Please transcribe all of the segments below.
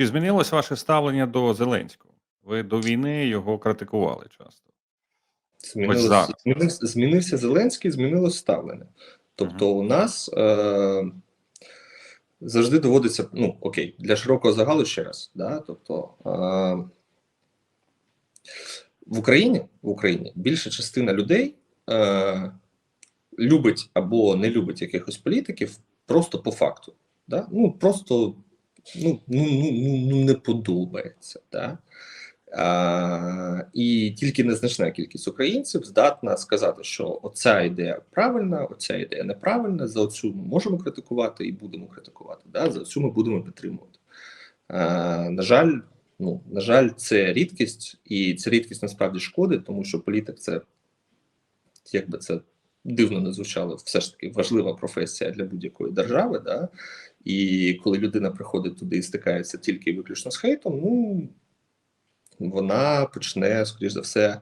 Чи змінилось ваше ставлення до Зеленського? Ви до війни його критикували часто. Змінилось, змінився, змінився Зеленський, змінилось ставлення. Тобто, у нас е, завжди доводиться, ну окей, для широкого загалу ще раз. Да? Тобто е, в Україні в Україні більша частина людей е, любить або не любить якихось політиків просто по факту. Да? Ну просто ну, ну, ну, ну, ну не подобається. Да? А, і тільки незначна кількість українців здатна сказати, що оця ідея правильна, оця ідея неправильна. За оцю ми можемо критикувати і будемо критикувати. Да? За цю ми будемо підтримувати. А, на жаль, ну на жаль, це рідкість, і ця рідкість насправді шкодить, тому що політик це якби це дивно не звучало, все ж таки важлива професія для будь-якої держави. Да? І коли людина приходить туди і стикається тільки виключно з хейтом, ну вона почне, скоріш за все,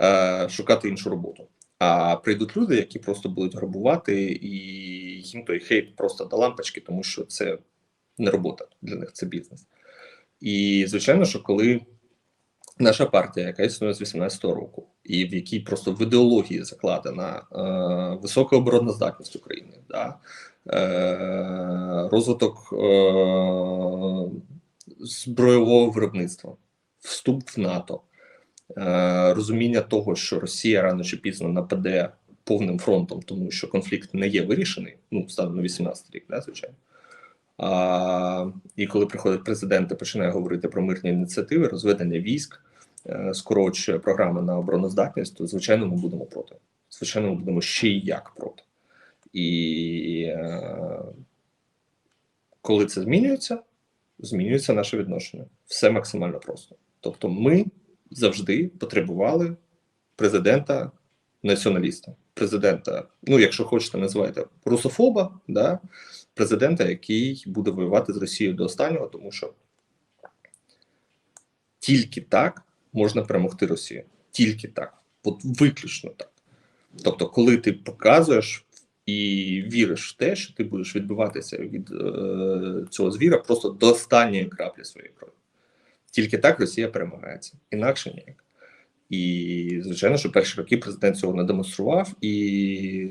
е, шукати іншу роботу. А прийдуть люди, які просто будуть грабувати, і їм той хейт просто до лампочки, тому що це не робота для них, це бізнес. І звичайно, що коли наша партія, яка існує з 18-го року, і в якій просто в ідеології закладена е, висока обороноздатність України, да, е, розвиток е, збройового виробництва, вступ в НАТО, е, розуміння того, що Росія рано чи пізно нападе повним фронтом, тому що конфлікт не є вирішений. Ну, станом на 18 рік, да, звичайно. А, І коли приходить президент і починає говорити про мирні ініціативи, розведення військ, е, скорочує програми на обороноздатність, то звичайно ми будемо проти. Звичайно, ми будемо ще й як проти. І коли це змінюється, змінюється наше відношення. Все максимально просто. Тобто, ми завжди потребували президента націоналіста, президента, ну якщо хочете, називайте русофоба, да, президента, який буде воювати з Росією до останнього, тому що тільки так можна перемогти Росію. Тільки так, от виключно так. Тобто, коли ти показуєш і віриш в те, що ти будеш відбиватися від е, цього звіра просто до останньої краплі своєї крові. Тільки так Росія перемагається, інакше ніяк. І, звичайно, що перші роки президент цього не демонстрував, і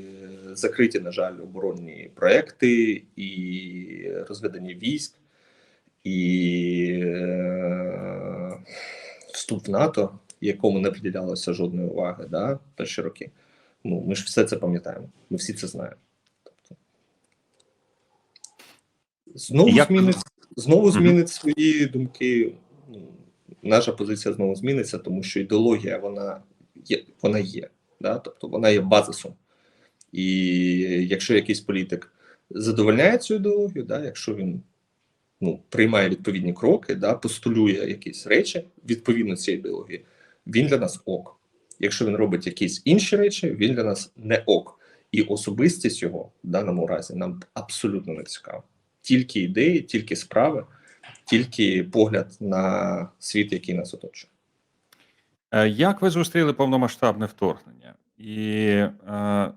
закриті, на жаль, оборонні проекти, і розведення військ, і е, вступ в НАТО, якому не приділялося жодної уваги да, перші роки. Ну, ми ж все це пам'ятаємо, ми всі це знаємо. Тобто, знову Як- змінить, знову змінить свої думки. Ну, наша позиція знову зміниться, тому що ідеологія вона є, вона є, да? тобто вона є базисом. І якщо якийсь політик задовольняє цю ідеологію, да, якщо він ну, приймає відповідні кроки, да, постулює якісь речі відповідно цієї ідеології, він для нас ок. Якщо він робить якісь інші речі, він для нас не ок. І особистість його в даному разі нам абсолютно не цікава. Тільки ідеї, тільки справи, тільки погляд на світ, який нас оточує. Е, Як ви зустріли повномасштабне вторгнення? І е,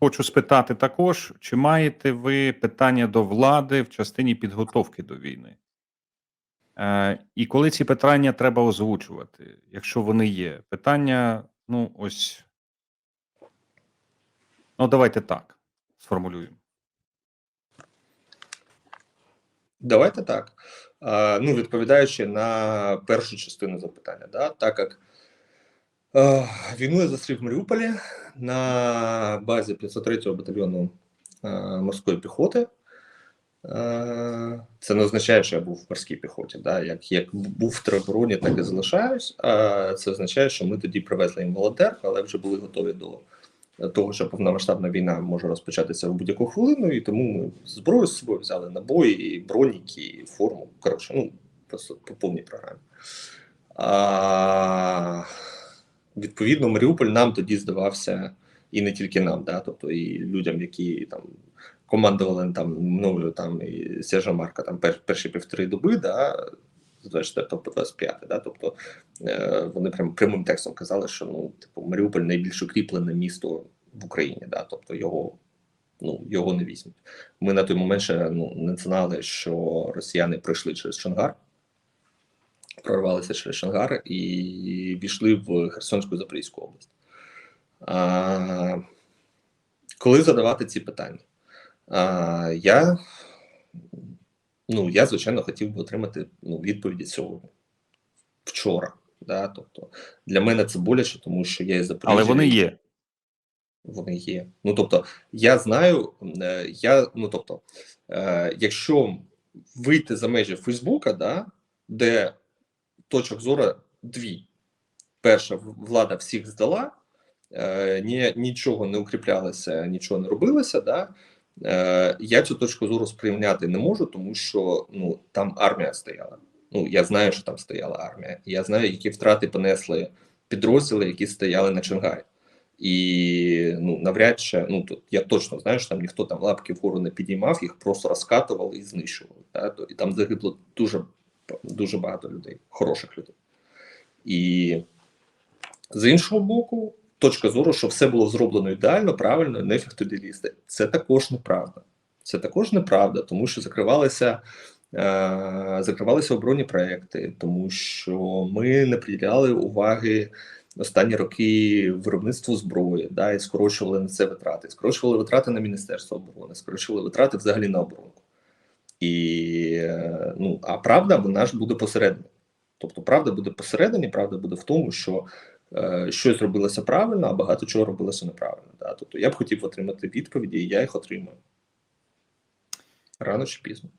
хочу спитати також, чи маєте ви питання до влади в частині підготовки до війни? Е, і коли ці питання треба озвучувати, якщо вони є? Питання, ну, ось. Ну, давайте так сформулюємо. Давайте так. Ну, відповідаючи на першу частину запитання, да, так як війну я застрів в Маріуполі на базі 503-го батальйону морської піхоти. Це не означає, що я був в морській піхоті. Да? Як, як був в теробороні, так і залишаюсь. А це означає, що ми тоді привезли їм волонтерку, але вже були готові до того, що повномасштабна війна може розпочатися в будь-яку хвилину, і тому ми зброю з собою взяли набої, і броніки, і форму. Коротше, ну по повній програмі. А, відповідно, Маріуполь нам тоді здавався, і не тільки нам, да, тобто і людям, які там командували там мною там і Сержа Марка там пер, перші півтори доби, да, з 24 по 25, да, тобто е, вони прям прямим текстом казали, що ну, типу, Маріуполь найбільш укріплене місто в Україні, да, тобто його ну його не візьмуть. Ми на той момент ще ну, не знали, що росіяни пройшли через Шангар, прорвалися через Шангар і війшли в Херсонську Запорізьку область. А, коли задавати ці питання? А, я, ну, я, звичайно, хотів би отримати ну, відповіді сьогодні, вчора. Да? Тобто, для мене це боляче, тому що я із Запоріжжя. Але вони є. Вони є. Ну тобто, я знаю, е, я ну тобто, е, якщо вийти за межі Фейсбука, да, де точок зору дві. Перша влада всіх здала, е, ні, нічого не укріплялося, нічого не робилося. Да, е, я цю точку зору сприйняти не можу, тому що ну там армія стояла. Ну я знаю, що там стояла армія. Я знаю, які втрати понесли підрозділи, які стояли на Чангарі. І ну навряд чи ну тут я точно знаю, що там ніхто там лапки вгору не підіймав, їх просто розкатували і знищували. То- І там загибло дуже дуже багато людей, хороших людей. І з іншого боку, точка зору, що все було зроблено ідеально, правильно, не фіхтоділісти. Це також неправда. Це також неправда, тому що закривалися. е, Закривалися оборонні проекти, тому що ми не приділяли уваги останні роки виробництву зброї, да, і скорочували на це витрати, скорочували витрати на Міністерство оборони, скорочували витрати взагалі на оборонку. І е, ну, а правда вона ж буде посередині. Тобто, правда буде посередині, правда буде в тому, що щось робилося правильно, а багато чого робилося неправильно. Да? Тобто я б хотів отримати відповіді, і я їх отримую. Рано чи пізно.